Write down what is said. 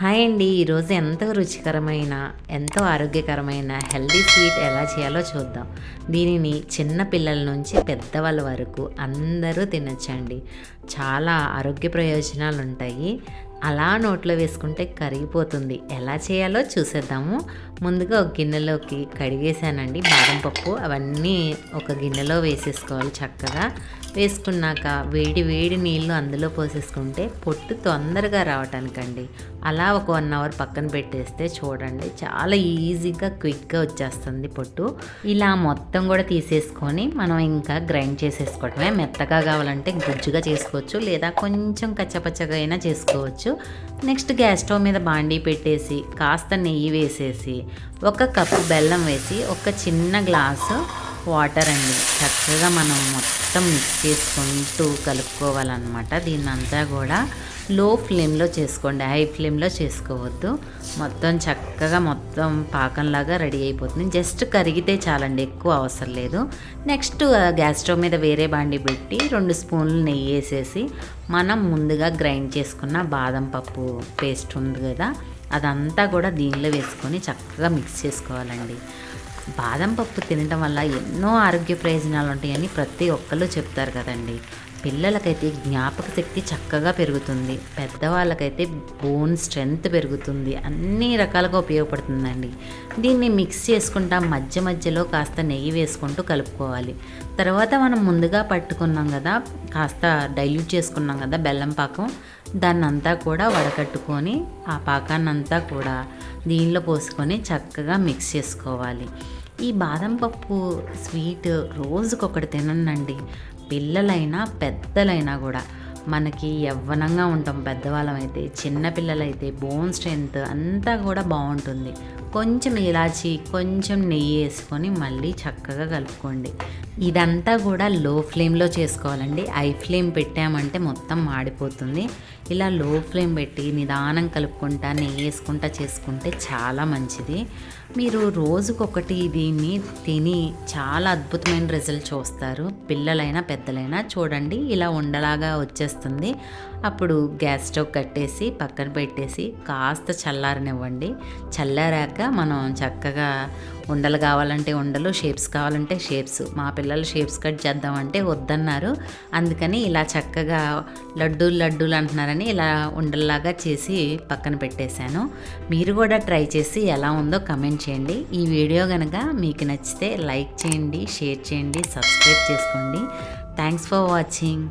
Hi అండి. ఈరోజు ఎంతో రుచికరమైన ఎంతో ఆరోగ్యకరమైన హెల్దీ స్వీట్ ఎలా చేయాలో చూద్దాం. దీనిని చిన్న పిల్లల నుంచి పెద్దవాళ్ళ వరకు అందరూ తినచ్చండి. చాలా ఆరోగ్య ప్రయోజనాలు ఉంటాయి అలా నోట్లో వేసుకుంటే కరిగిపోతుంది. ఎలా చేయాలో చూసేద్దాము. ముందుగా ఒక గిన్నెలోకి కడిగేసానండి బాదం పప్పు అవన్నీ ఒక గిన్నెలో వేసేసుకోవాలి చక్కగా. వేసుకున్నాక వేడి వేడి నీళ్ళు అందులో పోసేసుకుంటే పొట్టు తొందరగా రావటానికండి. అలా ఒక వన్ అవర్ పక్కన పెట్టేస్తే చూడండి చాలా ఈజీగా క్విక్గా వచ్చేస్తుంది పొట్టు. ఇలా మొత్తం కూడా తీసేసుకొని మనం ఇంకా గ్రైండ్ చేసేసుకోవటమే. మెత్తగా కావాలంటే గుజ్జుగా చేసుకోవచ్చు లేదా కొంచెం కచ్చపచ్చగా అయినా చేసుకోవచ్చు. నెక్స్ట్ గ్యాస్ స్టవ్ మీద బాండీ పెట్టేసి కాస్త నెయ్యి వేసేసి ఒక కప్పు బెల్లం వేసి ఒక చిన్న గ్లాసు వాటర్ అండి. చక్కగా మనం మొత్తం మిక్స్ చేసుకుంటూ కలుపుకోవాలన్నమాట. దీన్నంతా కూడా లో ఫ్లేమ్లో చేసుకోండి. హై ఫ్లేమ్లో చేసుకోవద్దు. మొత్తం చక్కగా మొత్తం పాకంలాగా రెడీ అయిపోతుంది. జస్ట్ కరిగితే చాలండి ఎక్కువ అవసరం లేదు. నెక్స్ట్ గ్యాస్ స్టవ్ మీద వేరే బాండి పెట్టి రెండు స్పూన్లు నెయ్యి వేసేసి మనం ముందుగా గ్రైండ్ చేసుకున్న బాదం పప్పు పేస్ట్ ఉంది కదా అదంతా కూడా దీనిలో వేసుకొని చక్కగా మిక్స్ చేసుకోవాలండి. బాదం పప్పు తినటం వల్ల ఎన్నో ఆరోగ్య ప్రయోజనాలు ఉంటాయని ప్రతి ఒక్కళ్ళు చెప్తారు కదండి. పిల్లలకైతే జ్ఞాపక శక్తి చక్కగా పెరుగుతుంది. పెద్దవాళ్ళకైతే బోన్ స్ట్రెంగ్త్ పెరుగుతుంది. అన్ని రకాలుగా ఉపయోగపడుతుందండి. దీన్ని మిక్స్ చేసుకుంటా మధ్య మధ్యలో కాస్త నెయ్యి వేసుకుంటూ కలుపుకోవాలి. తర్వాత మనం ముందుగా పట్టుకున్నాం కదా కాస్త డైల్యూట్ చేసుకున్నాం కదా బెల్లం పాకం దాన్నంతా కూడా వడకట్టుకొని ఆ పాకాన్నంతా కూడా దీనిలో పోసుకొని చక్కగా మిక్స్ చేసుకోవాలి. ఈ బాదం పప్పు స్వీట్ రోజుకొకటి తినండి పిల్లలైనా పెద్దలైనా కూడా. మనకి యవ్వనంగా ఉంటాం పెద్దవాళ్ళం అయితే చిన్నపిల్లలైతే బోన్ స్ట్రెంత్ అంతా కూడా బాగుంటుంది. కొంచెం ఇలాచి కొంచెం నెయ్యి వేసుకొని మళ్ళీ చక్కగా కలుపుకోండి. ఇదంతా కూడా లో ఫ్లేమ్లో చేసుకోవాలండి. ఐ ఫ్లేమ్ పెట్టామంటే మొత్తం మాడిపోతుంది. ఇలా లో ఫ్లేమ్ పెట్టి నిదానం కలుపుకుంటా నెయ్యి వేసుకుంటా చేసుకుంటే చాలా మంచిది. మీరు రోజుకొకటి దీన్ని తిని చాలా అద్భుతమైన రిజల్ట్ చూస్తారు. పిల్లలైనా పెద్దలైనా చూడండి ఇలా ఉండలాగా వచ్చేస్తుంది. అప్పుడు గ్యాస్ స్టవ్ కట్టేసి పక్కన పెట్టేసి కాస్త చల్లారనివ్వండి. చల్లారాక మనం చక్కగా ఉండలు కావాలంటే ఉండలు షేప్స్ కావాలంటే షేప్స్ మా పిల్లలు షేప్స్ కట్ చేద్దామంటే వద్దన్నారు. అందుకని ఇలా చక్కగా లడ్డూలు లడ్డూలు అంటున్నారని ఇలా ఉండల్లాగా చేసి పక్కన పెట్టేశాను. మీరు కూడా ట్రై చేసి ఎలా ఉందో కమెంట్ చేయండి. ఈ వీడియో కనుక మీకు నచ్చితే లైక్ చేయండి షేర్ చేయండి సబ్స్క్రైబ్ చేసుకోండి. Thanks for watching.